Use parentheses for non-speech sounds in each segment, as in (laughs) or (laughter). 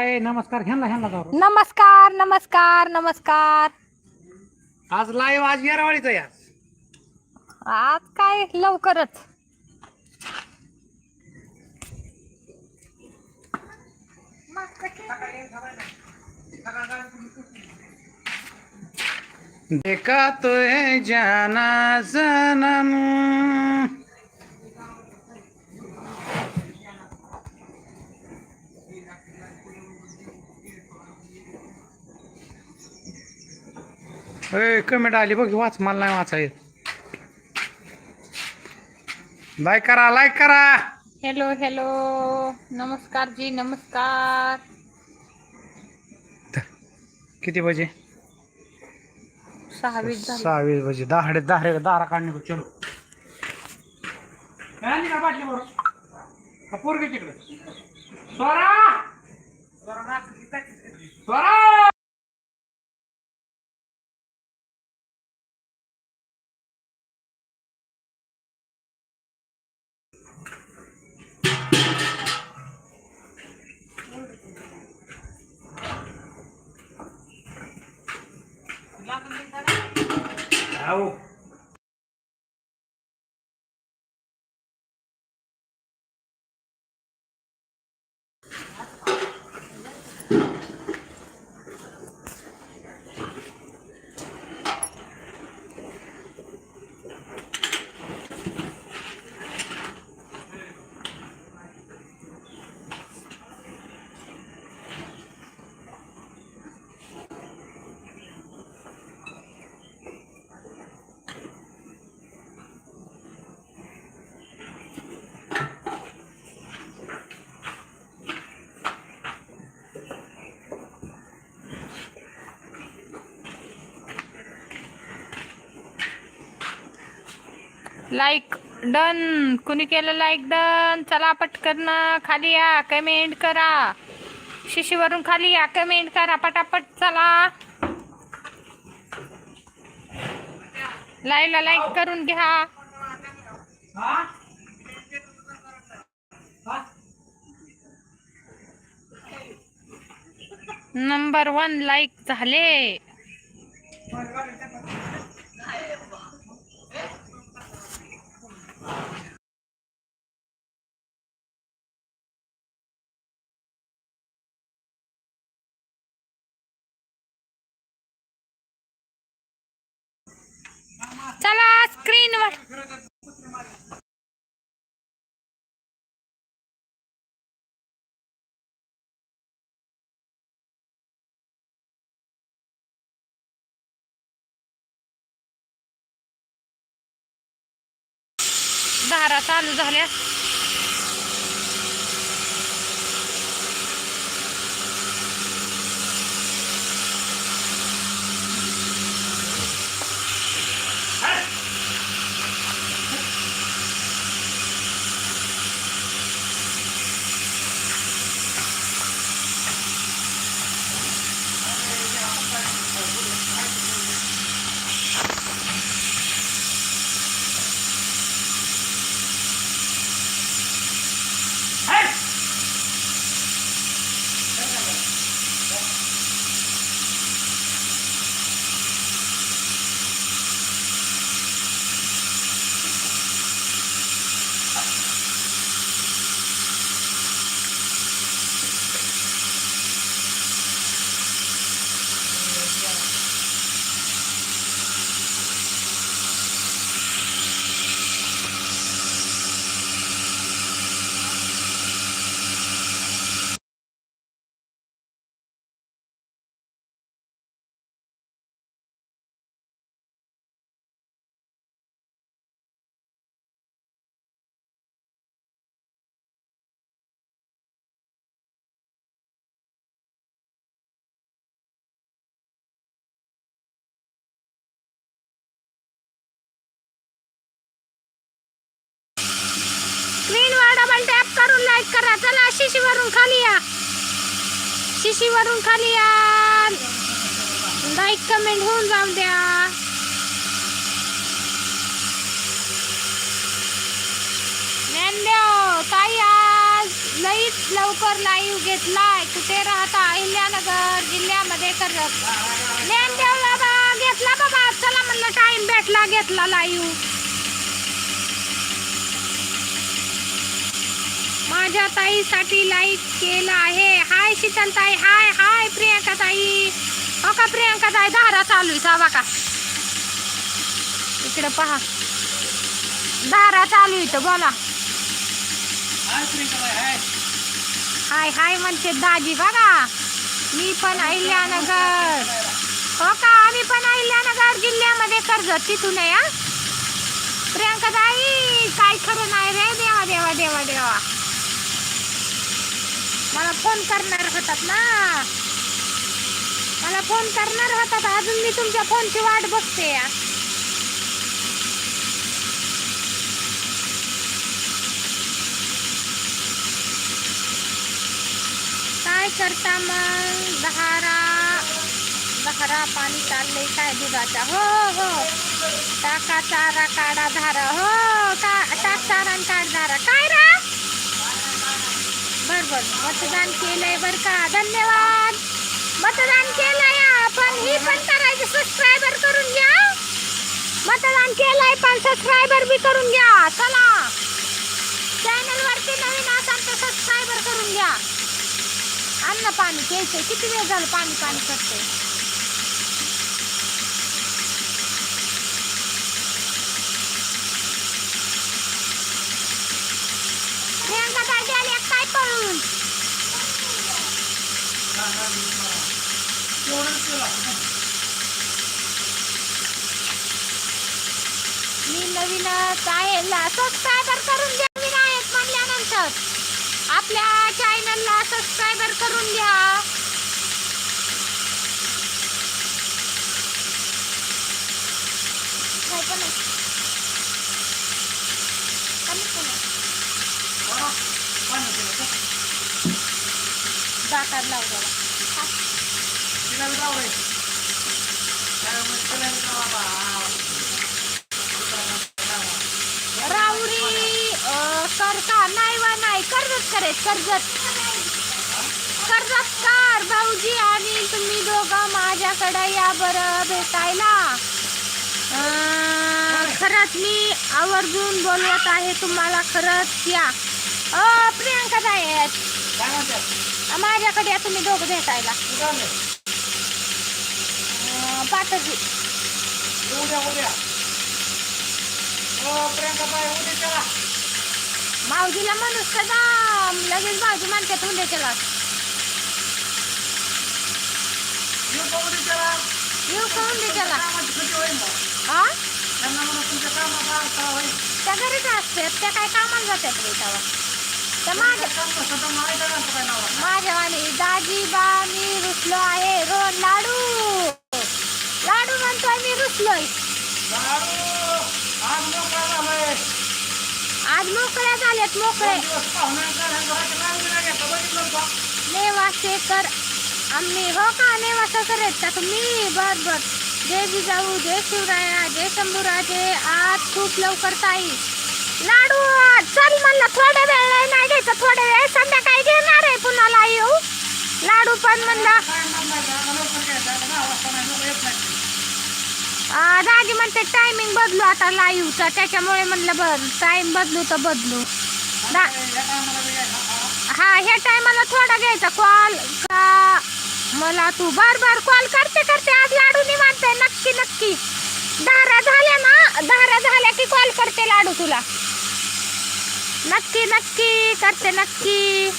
काय नमस्कार ह्यांना ह्यांना जाऊ नमस्कार नमस्कार नमस्कार. आज लाईव्ह आज येरवाळीचा या आज. काय? लवकरच. देखा तो है जाना सनम ए कमेंट आली बघ वाच मला नाही वाचा येत. लाईक करा लाईक करा. हॅलो हॅलो नमस्कार. जी नमस्कार किती बजे? सहावीस सहावीस बजे. दहाडे दहा दारा काढणे चलो. काय आणली का बाटली बरोबर पोरगी तिकडे? स्वरा स्वरा लाईक डन कुणी केलं लाईक डन चला पटकन खाली या. कमेंट करा. शिशीवरून खाली या. कमेंट करा. पटापट चला. लाईला लाईक करून घ्या. नंबर वन लाईक झाले. चला स्क्रीनवर धारा चालू झाल्या स्क्रीनवर डबल टॅप करून लाईक करा चला शिशीवरून खाली या. शिशीवरून खाली या. लाईक कमेंट होऊन जाऊ द्या. ज्ञानदेव ताई आज लईच लवकर लाईव्ह घेतलाय कुठे राहता? अहिल्यानगर जिल्ह्यामध्ये कर्जत ज्ञानदेव बाबा घेतला बाबा. चला म्हणलं टाइम भेटला घेतला लाईव्ह माझ्या ताईसाठी लाईक केलं आहे. हाय शीतल ताई हाय हाय प्रियंका ताई हो का प्रियंका ताई धारा चालू आहे सावा का इकडे पहा. धारा चालू इथं बोला. हाय हाय. म्हणते दाजी बघा. मी पण अहिल्यानगर. हो का? आम्ही पण अहिल्यानगर जिल्ह्यामध्ये कर्जत तिथून आहे प्रियंका ताई काय खरं नाही रे? देवा देवा देवा देवा. मला फोन करणार होतात ना. मला फोन करणार होतात. अजून मी तुमच्या फोनची वाट बघते. या काय करता मग? दहारा दहारा पाणी चाललंय. काय दुधाचा? हो हो टाका चारा काढा धारा हो का टाक चारा काढ धारा काय बरोबर मतदान केलंय बर का? धन्यवाद. मतदान केलंय पण ही पण करायचं सबस्क्रायबर करून घ्या. मतदान केलंय पण सबस्क्रायबर बी करून घ्या. चला. चॅनल वरती नवीन असाल तर सबस्क्रायबर करून घ्या. अन्न पाणी प्यायचंय किती वेळ झालं पाणी पाणी करते प्रियंका काय गेली पळून मी नवीन आहे सबस्क्रायबर करून घ्या मी आहेत म्हणल्यानंतर. आपल्या चॅनलला सबस्क्रायबर करून घ्या काय पण दातात लाव राऊरी करता नाही वा नाही. कर्जत करे कर्जत. कर्जतकार भाऊजी. आणि तुम्ही दोघं माझ्याकडे या बरं भेटायला. खरंच मी आवर्जून बोलवत आहे तुम्हाला खरंच या. अ प्रियंका ताई काय म्हणतात? माझ्याकडे या तुम्ही दोघं भेटायला? अं, पाटजी उद्या उद्या. हो उद्या चला. मावजीला म्हणूस कदा लगेच भाऊजी म्हणतात उद्या चला. येऊ का उद्या चला? येऊ का उद्या चला? कामाची सुट्टी होईल मग. हा त्यांना म्हणा तुमच्या कामाचा अर्थ होईल. त्या घरीच असतात. त्या काय कामाला जातात रे तेव्हा? त्या माझ्या काम नसतं माझ्या वाणी दाजी मी रुसलो आहे. रोज लाडू. लाडू म्हणतोय मी रुसलोय. आज मोकळ्या झाल्यात मोकळे. दोन दिवस नेवासेकर आम्ही हो का? नेवासेकर आहेत का तुम्ही? बर बर. जय जिजाऊ जय शिवराया जय शंभूराजे. आज खूप लवकर ताई. लाडू चल म्हणलं थोड्या वेळ नाही घ्यायचं थोड्या वेळ संध्याकाळी घेणार आहे पुन्हा येऊ. लाडू पण म्हणलं. दादी म्हणते टायमिंग बदलू आता लाईव्हचा त्याच्यामुळे म्हणलं बर टाईम बदलू तर बदलू. दा हा. हा ह्या टायमाला थोडा घ्यायचा कॉल का? मला तू बार बार कॉल करते करते आज लाडू निवांत नक्की नक्की. धारा झाल्या ना? धारा झाल्या की कॉल करते लाडू तुला. नक्की नक्की करते नक्की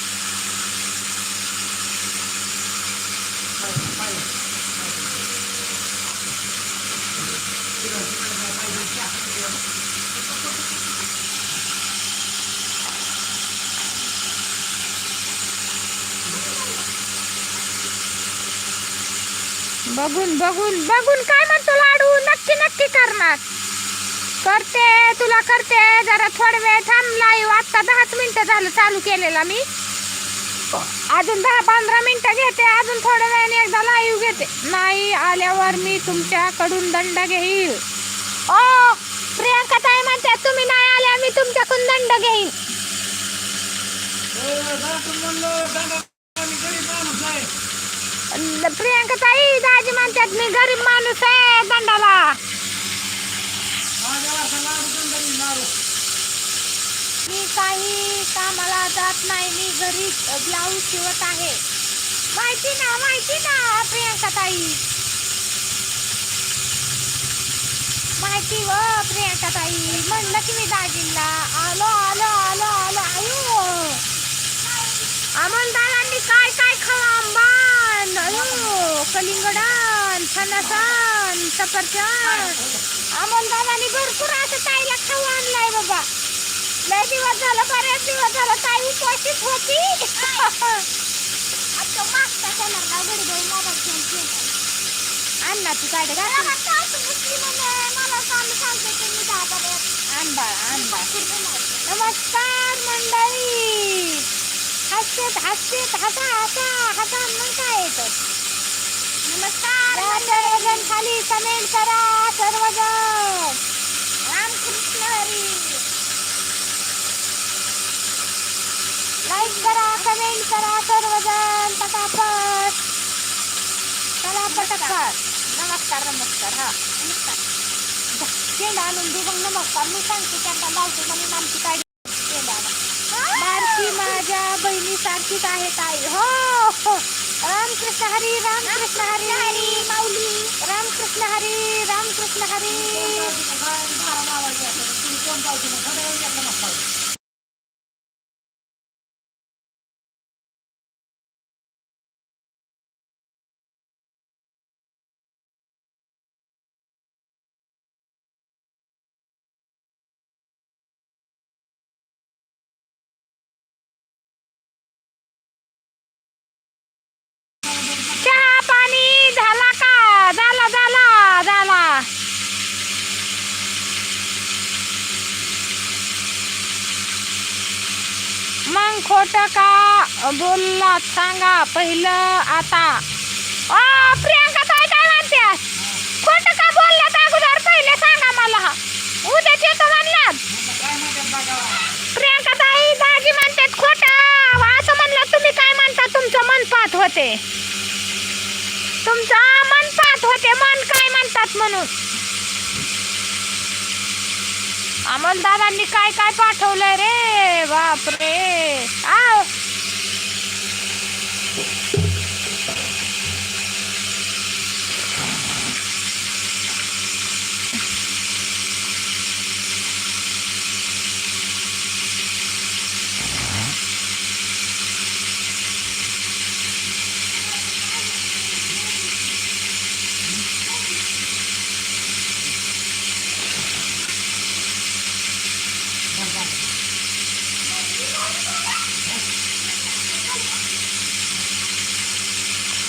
बघून बघून बघून काय म्हणतो लाडू नक्की नक्की करणार करते तुला करते. जरा थोडा वेळ थांब येऊ आत्ता दहाच मिनटं झालं चालू केलेला मी. अजून दहा पंधरा मिनटं घेते. अजून थोड्या वेळाने एकदा लाईव्ह घेते. नाही आल्यावर मी तुमच्याकडून दंड घेईल. ओ प्रियांका ताई म्हणते तुम्ही नाही आल्या मी तुमच्याकडून दंड घेईन. प्रियांका ताई दाजी म्हणतात मी गरीब माणूस आहे दंडाला माझ्या वारसा लाडू दंडरी लाडू मी काही कामाला जात नाही. मी घरी ब्लाऊज शिवत आहे. माहिती ना माहिती ना प्रियांका ताई. माहिती हो, व प्रियांका ताई. म्हणलं की मी दाजींना. आलो आलो आलो आलो. आयो. अमोलदारांनी काय काय खावा? आंबान अयो कलिंगडन फणसन सफरचंद. अमोलदारांनी भरपूर असं ताईला खाऊ आणलाय बाबा. लय दिवस झालं बऱ्याच दिवस झालं ताई उपवासीच होती. आता मागचा येणार ना घडी घडी मोबाईल घेऊन फिरतो. आण ना तू काय मला काम सांगते दहा पर्यंत बाळा नमस्कार मंडळी. हसतेत हसतेत हसा हसा हसा मग काय येतं? नमस्कार सर्वजण खाली कमेंट करा सर्वजण. रामकृष्ण हरी. लाईक करा कमेंट करा सर्वजण पटापट. चला पटापट. नमस्कार नमस्कार हा. नमस्कार शेंड आणून दे मग नमस्कार. मी सांगते त्यांना लावते म्हणून आमची काय शेंड बारकी माझ्या बहिणीसारखीच आहे ताई. हो हो. रामकृष्ण हरी रामकृष्ण हरी. हरी माऊली. रामकृष्ण हरी रामकृष्ण हरी बारा लावायचे असतात तुम्ही कोण पावते मग थोड्या वेळ घेतला नसता चहा पाणी झाला का झाला झाला झाला मग खोट का? बोलला सांगा पहिलं आता. अ, प्रियांका ताई काय म्हणते? खोट का बोलल्यात अगोदर? पहिले सांगा मला. उद्याच येतो म्हणल्यात. प्रियांका ताई दाजी म्हणतात खोट. असं म्हणलं तुम्ही काय म्हणता? तुमचं मन पाहत होते. तुमचं मन पाहत होते. मन काय म्हणतात म्हणून? अंमलदारांनी काय काय पाठवलंय रे? बापरे. आ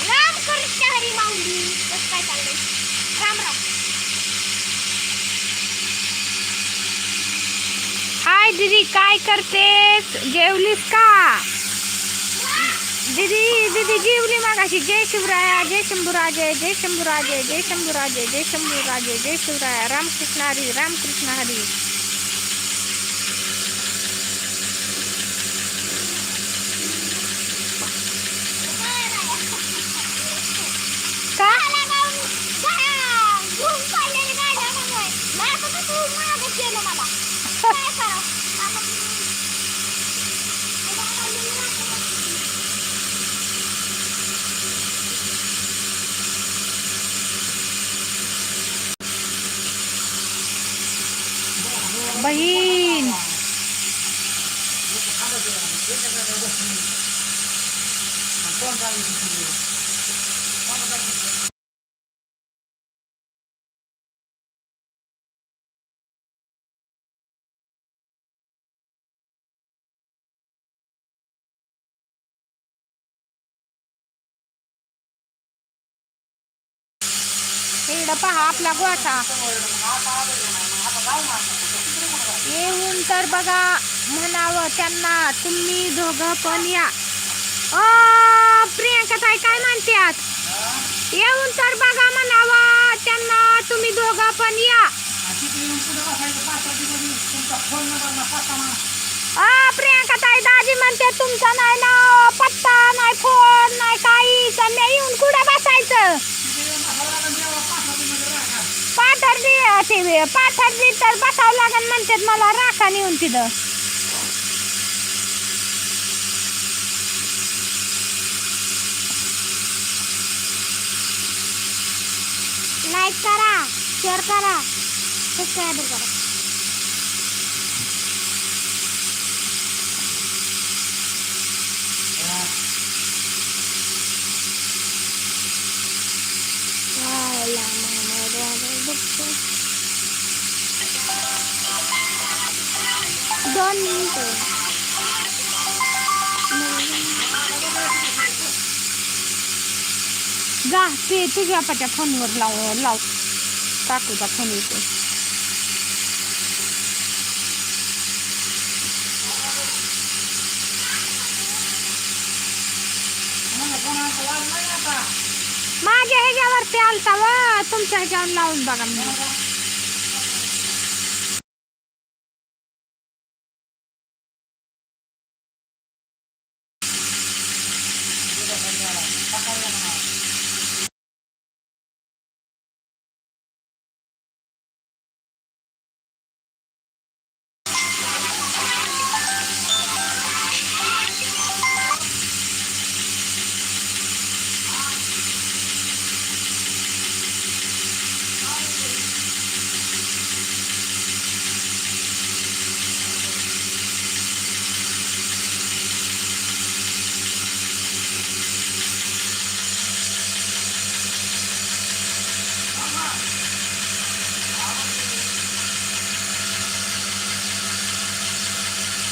राम कृष्ण हरी माऊली कसं काय चाललंय. राम राम हाय दीदी काय करतेस? जेवलीस का? दीदी दीदी जेवली मागाशी. जय शिवराया जय शंभूराजे जय शंभूराजे जय शंभूराजे जय शंभूराजे जय शिवराया. रामकृष्ण हरी रामकृष्ण हरी. बहीण कोण चालू इकडं पहा आपला गोठा येऊन तर बघा म्हणावं त्यांना तुम्ही दोघं पण या. ओ प्रियांका ताई काय म्हणतात येऊन तर बघा म्हणावं त्यांना तुम्ही दोघं पण या. प्रियांका ताई दाजी म्हणते तुमचा नाही ना पत्ता नाही फोन नाही काही मी येऊन कुठे बसायचं? पाठरली ते पाठरली तर बसावं लागेल म्हणतात मला राखा नेऊन तिथं. लाईक करा शेअर करा सबस्क्राईब करा. दोन मिनिटं जा ते तुझ्या पाच्या फोनवर लाव लाव काकूचा फोन येतो माझ्या ह्याच्यावरती आलता वा तुमच्या ह्याच्यावर लावून बघा मी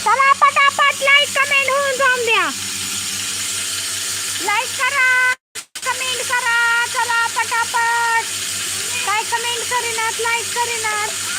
चला पटापट लाईक कमेंट होऊन जाऊन द्या लाईक करा कमेंट करा चला पटापट. काय कमेंट करीनात लाईक करीनात.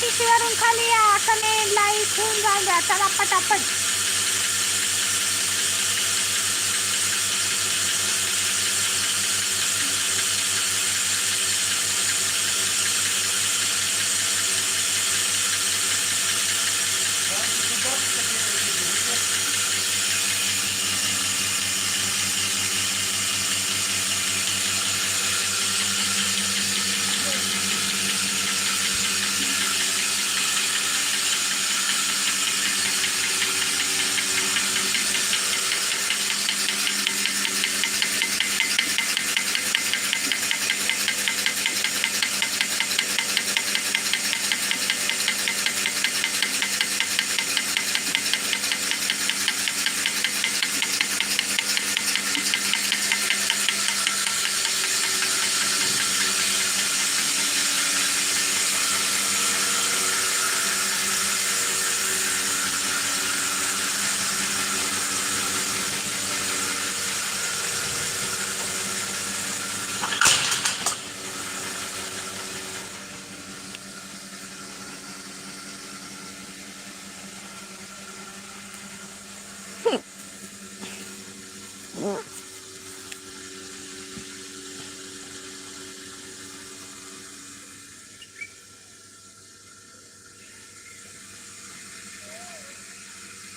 चला शिशीवरून खाली या. कमेंट लाईक होऊन जाऊन द्या. चला पटापट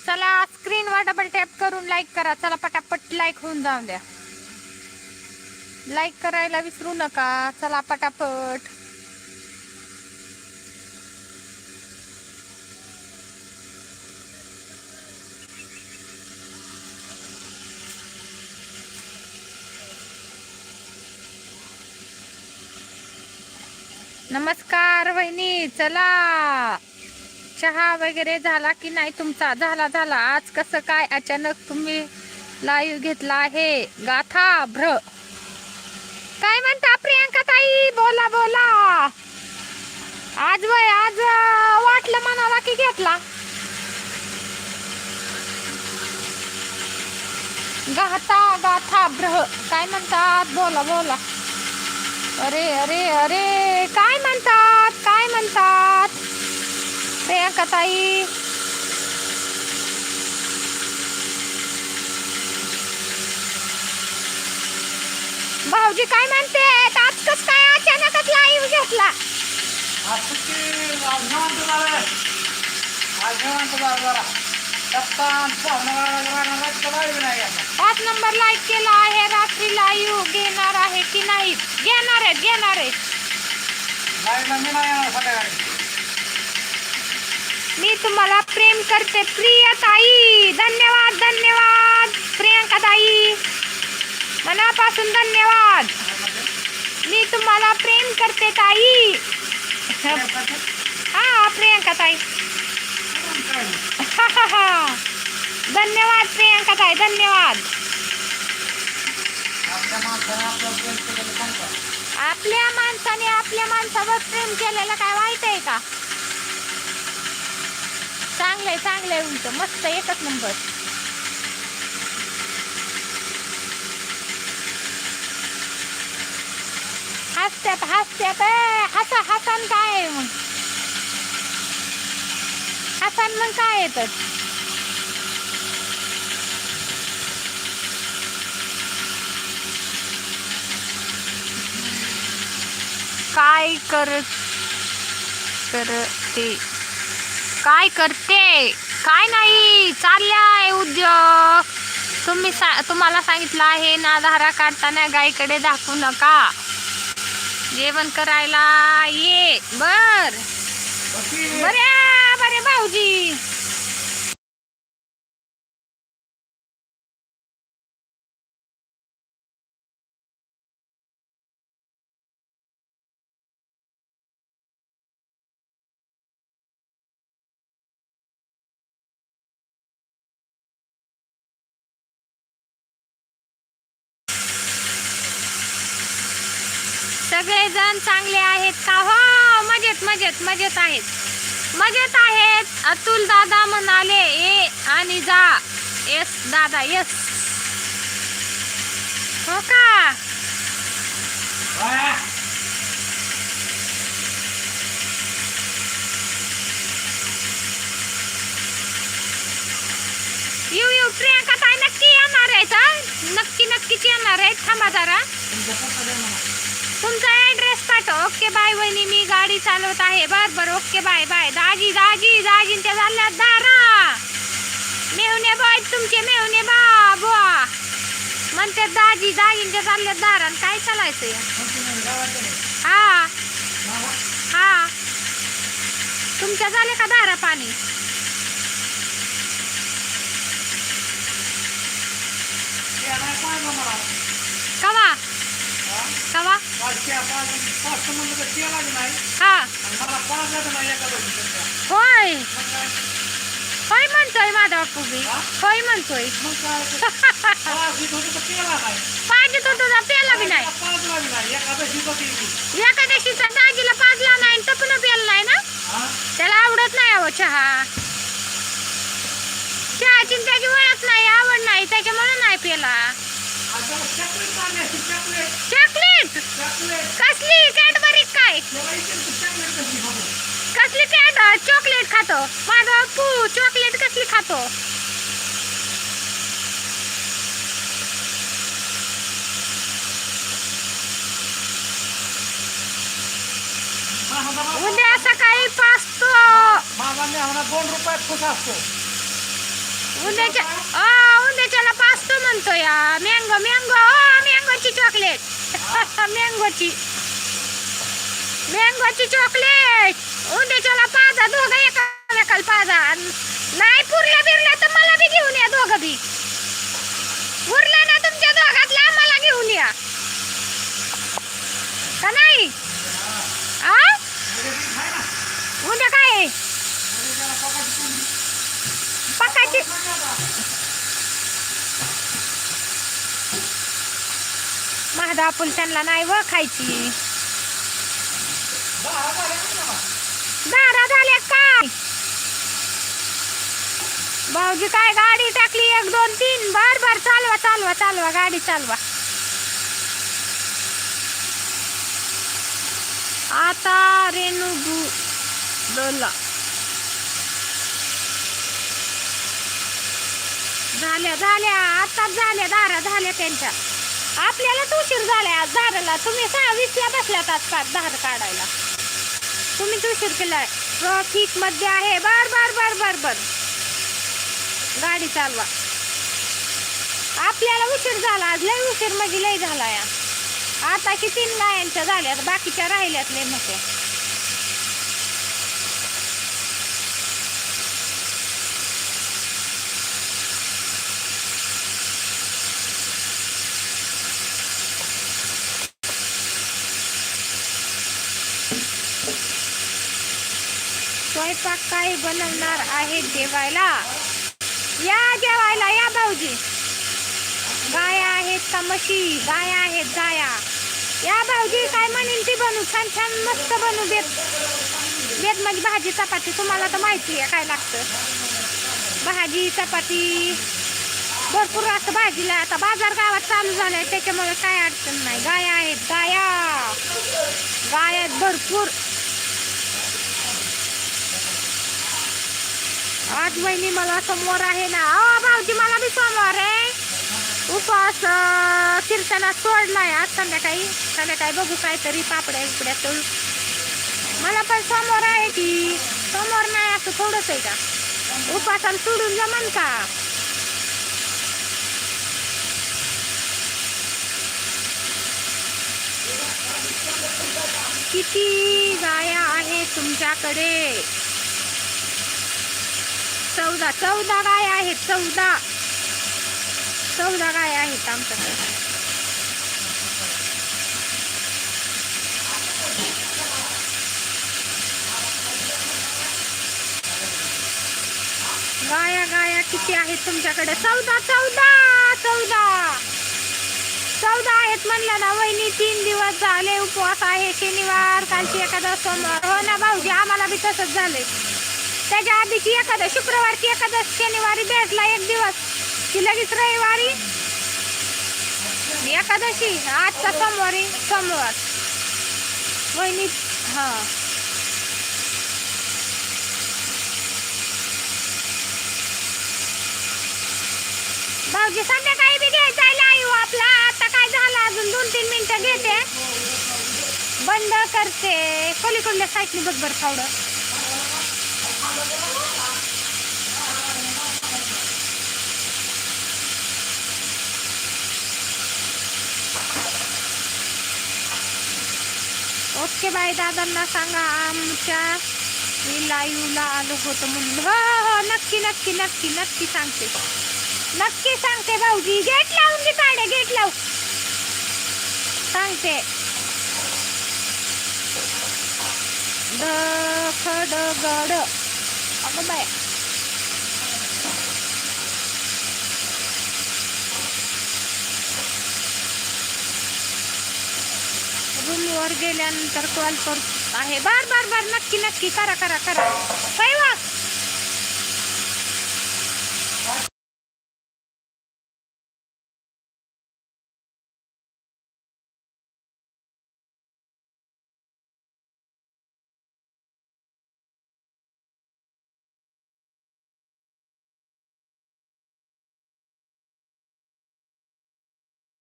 चला स्क्रीनवर डबल करून लाईक करा. चला पटापट लाईक होऊन जाऊन द्या. लाईक करायला विसरू नका. चला पटापट. नमस्कार वहिनी चला. चहा वगैरे झाला की नाही तुमचा? झाला झाला. आज कसं काय अचानक तुम्ही लाईव्ह घेतला आहे? गाथा भ्र. काय म्हणता प्रियांका ताई? बोला बोला. आज वय आज वाटलं म्हणाला की घेतला. गाथा गाथा भ्र. काय म्हणतात? बोला बोला. अरे अरे अरे. काय म्हणतात? काय म्हणतात? प्रियांका ताई? भाऊजी काय म्हणते? आज कस काय अचानकच लाईव्ह घेतला? पाच नंबर लाईक केला आहे. रात्री लाईव्ह घेणार आहे की नाही? घेणार आहेत घेणार आहेत मी तुम्हाला प्रेम करते प्रिय ताई धन्यवाद धन्यवाद. प्रियंका ताई मनापासून धन्यवाद. मी तुम्हाला प्रेम करते ताई. हा प्रियंका ताई (laughs) धन्यवाद प्रियंका ताई धन्यवाद. आपल्या माणसाने आपल्या माणसाने आपल्या माणसावर प्रेम केलेलं काय वाईट आहे का? चांगलंय चांगलंय उलट मस्त एकच नंबर हसत्यात हसत्यात हसा हसन काय आहे मग? हसन मग काय येतच काय करत करते? काय करते? काय नाही चाललाय उद्योग. तुम्ही सा तुम्हाला सांगितलं आहे ना धारा काढताना गाईकडे दाखवू नका. जेवण करायला ये बर. बरे बरे भाऊजी. सगळेजण चांगले आहेत का? हो मजेत मजेत मजेत आहेत. मजेत आहेत. अतुल दादा म्हणाले ए आणि जा. येस दादा येस हो का? येऊ येऊ. प्रियांका ताई नक्की येणार आहेत नक्की नक्कीच येणार आहेत. थांबा जरा. तुमचा ऍड्रेस पाठव. ओके बाय वहिनी मी गाडी चालवत आहे. बर बर ओके बाय बाय. दाजी दाजी दाजींच्या झाल्यात दारा. मेहुणे बाय तुमचे मेहुणे बा बुवा म्हणते दाजी दाजींच्या चालल्यात दारा. काय चालायचं हा. हा. तुमच्या झाले का दारा पाणी? कवा? कवा हा. होय. होय म्हणतोय माझा बापू बी. होय म्हणतोय. पाहिजे तो तुझा पेला बी नाही. एकादशीचा दाजीला पाजला नाही आणि तपन पेला नाही ना? त्याला आवडत नाही अहो चहा. चहाची त्याची ओळख नाही आवड नाही त्याच्यामुळे नाही पेला चॉकलेट कसली कॅडबरी काय कसली कॅड चॉकलेट खातो माझा बापू चॉकलेट कसली खातो उद्या सकाळी पाचतो माझा मेहना दोन रुपयात खुश असतो उंद्याच्या अ, पाचतो म्हणतो या. मँगो मँगो मँगोची चॉकलेट. (laughs) मँगोची. मँगोची चॉकलेट. उंद्याच्याला पाजा दोघं एकामेकाला पाजा. नाही पुरल्या बिरल्या तर मला बी घेऊन या दोघं बी. उरल्या ना तुमच्या दोघातल्या मला घेऊन या. का नाही? आ? उद्या काय? आहे? माझा आपण त्यांना नाही व खायची दारा झाल्या काय? भाऊजी काय गाडी टाकली? एक दोन तीन. बर बर चालवा चालवा चालवा. गाडी चालवा. आता रेणू डोला झाल्या झाल्या. आत्ताच झाल्या दारा झाल्या त्यांच्या. आपल्यालाच उशीर झालाय आज दाराला. तुम्ही सहा वीसला बसल्यात आज पाच दार काढायला. तुम्हीच उशीर केलाय. ट्रॉफिकमध्ये आहे. बर बर बर बर बर. गाडी चालवा. आपल्याला उशीर झाला. आज लय उशीर म्हणजे लय झाला या आता की तीन गायांच्या झाल्यात? बाकीच्या राहिल्यात लय मोठ्या. स्वयंपाक काय बनवणार आहे जेवायला? या जेवायला या भाऊजी. गाया आहेत का म्हशी गाया आहेत गाया या भाऊजी काय म्हणेन ती बनू? छान छान मस्त बनू बेत बेत म्हणजे भाजी चपाती तुम्हाला तर माहिती आहे काय लागतं. भाजी चपाती भरपूर असं भाजीला आता बाजार गावात चालू झालाय त्याच्यामुळे काय अडचण नाही. गाया आहेत गाया. गायात भरपूर आज वहिनी मला समोर आहे ना. अ भाऊजी मला बी समोर आहे. उपवास कीर्तनात सोडलाय आज संध्याकाळी. संध्याकाळी बघू काहीतरी पापड्या बिपड्या तळू. मला पण समोर आहे की समोर नाही असं थोडंच आहे का? उपासाला सोडून जमन का? किती गाया आहे तुमच्याकडे. चौदा चौदा गाय आहेत चौदा. चौदा गाय आहेत आमच्याकडे गाया गाया किती आहेत तुमच्याकडे? चौदा चौदा चौदा. चौदा आहेत म्हणलं ना वहिनी तीन दिवस झाले उपवास आहे शनिवार कालची एखादा सोमवार. हो ना भाऊजी आम्हाला बी तसंच झालंय. त्याच्या आधीची शुक्रवार शुक्रवारची एखादं शनिवारी भेटला एक दिवस. की लगेच रविवारी एकादशी आजचा सोमवारी सोमवार. वहिनी हा. भाऊजी संध्याकाळी बी घ्यायचा आहे लाईव्ह आपला. आता काय झालं? अजून दोन तीन मिनिटं घेते. बंद करते. पलीकडल्या साईडने बघ बरं थोडं. ओके बाय दादांना सांगा, आमच्या मी लाईव्हला आलो होतो म्हणून. हो हो, नक्की नक्की नक्की नक्की सांगते. नक्की सांगते भाऊजी. गेट लावून घे काढे गेट लाव सांगते. दखडगड अगं बाय रूमवर गेल्यानंतर कॉल कर आहे. बार बार बार. नक्की नक्की. करा करा करा. काय वा